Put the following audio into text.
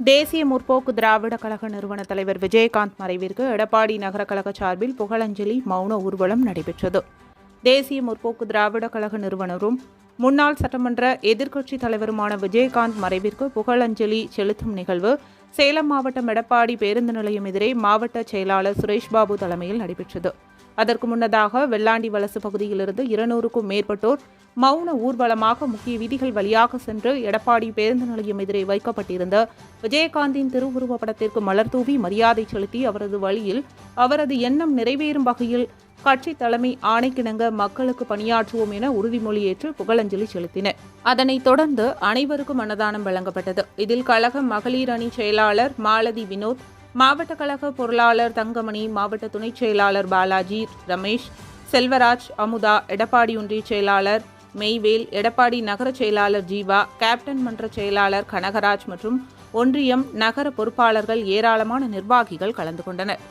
தேசிய முற்போக்கு திராவிட கழக நிறுவன தலைவர் விஜயகாந்த் மறைவிற்கு எடப்பாடி நகர கழக சார்பில் புகழஞ்சலி மௌன ஊர்வலம் நடைபெற்றது. தேசிய முற்போக்கு திராவிட கழக நிறுவனரும் முன்னாள் சட்டமன்ற எதிர்க்கட்சித் தலைவருமான விஜயகாந்த் மறைவிற்கு புகழஞ்சலி செலுத்தும் நிகழ்வு சேலம் மாவட்டம் எடப்பாடி பேருந்து நிலையம் எதிரே மாவட்ட செயலாளர் சுரேஷ் பாபு தலைமையில் நடைபெற்றது. அதற்கு முன்னதாக வெள்ளாண்டி வலசு பகுதியிலிருந்து இருநூறுக்கும் மேற்பட்டோர் மௌன ஊர்வலமாக முக்கிய வீதிகள் வழியாக சென்று எடப்பாடி பேருந்து நிலையம் எதிரே வைக்கப்பட்டிருந்த விஜயகாந்தின் திருவுருவப் படத்திற்கு மலர் தூவி மரியாதை செலுத்தி அவரது வழியில் அவரது எண்ணம் நிறைவேறும் வகையில் கட்சி தலைமை ஆணைக்கிணங்க மக்களுக்கு பணியாற்றுவோம் என உறுதிமொழி ஏற்று புகழஞ்சலி செலுத்தினர் அதனைத் தொடர்ந்து அனைவருக்கும் அன்னதானம் வழங்கப்பட்டது. இதில் கழக மகளிர் அணி செயலாளர் மாலதி வினோத் மாவட்ட கழக பொருளாளர் தங்கமணி மாவட்ட துணைச் செயலாளர் பாலாஜி ரமேஷ் செல்வராஜ் அமுதா எடப்பாடி ஒன்றிய செயலாளர் மெய்வேல் எடப்பாடி நகர செயலாளர் ஜீவா கேப்டன் மன்ற செயலாளர் கனகராஜ் மற்றும் ஒன்றியம் நகர பொறுப்பாளர்கள் ஏராளமான நிர்வாகிகள் கலந்து கொண்டனர்.